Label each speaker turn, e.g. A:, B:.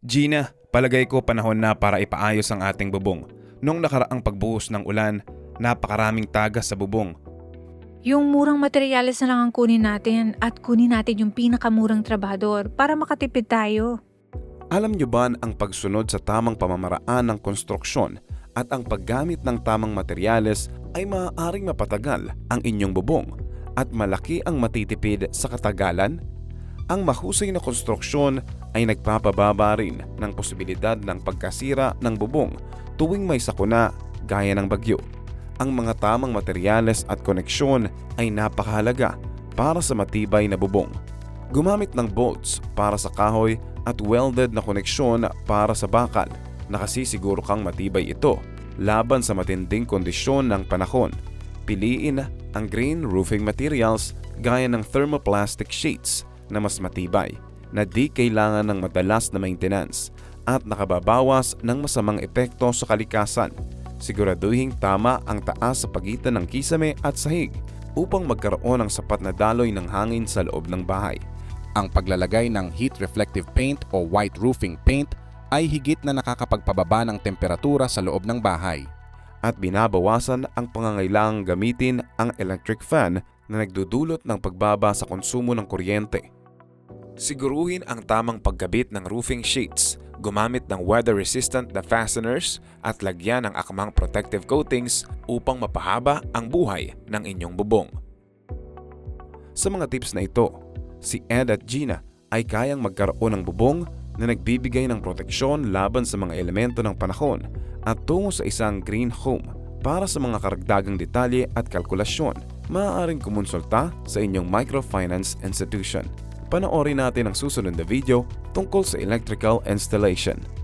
A: Gina, palagay ko panahon na para ipaayos ang ating bubong. Nung nakaraang pagbuhos ng ulan, napakaraming tagas sa bubong.
B: Yung murang materyales na lang ang kunin natin at kunin natin yung pinakamurang trabahador para makatipid tayo.
A: Alam nyo ba ang pagsunod sa tamang pamamaraan ng konstruksyon at ang paggamit ng tamang materyales ay maaaring mapatagal ang inyong bubong at malaki ang matitipid sa katagalan? Ang mahusay na konstruksyon ay nagpapababa rin ng posibilidad ng pagkasira ng bubong tuwing may sakuna gaya ng bagyo. Ang mga tamang materyales at koneksyon ay napakahalaga para sa matibay na bubong. Gumamit ng bolts para sa kahoy at welded na koneksyon para sa bakal. Nakasisiguro kang matibay ito laban sa matinding kondisyon ng panahon. Piliin ang green roofing materials gaya ng thermoplastic sheets na mas matibay na di kailangan ng madalas na maintenance at nakababawas ng masamang epekto sa kalikasan. Siguraduhing tama ang taas sa pagitan ng kisame at sahig upang magkaroon ng sapat na daloy ng hangin sa loob ng bahay.
C: Ang paglalagay ng heat reflective paint o white roofing paint ay higit na nakakapagpababa ng temperatura sa loob ng bahay.
A: at binabawasan ang pangangailangang gamitin ang electric fan na nagdudulot ng pagbaba sa konsumo ng kuryente. Siguruhin ang tamang pagkabit ng roofing sheets, gumamit ng weather-resistant na fasteners at lagyan ng akmang protective coatings upang mapahaba ang buhay ng inyong bubong. Sa mga tips na ito, si Ed at Gina ay kayang magkaroon ng bubong na nagbibigay ng proteksyon laban sa mga elemento ng panahon at tungo sa isang green home. Para sa mga karagdagang detalye at kalkulasyon, maaaring kumonsulta sa inyong microfinance institution. Panoorin natin ang susunod na video tungkol sa electrical installation.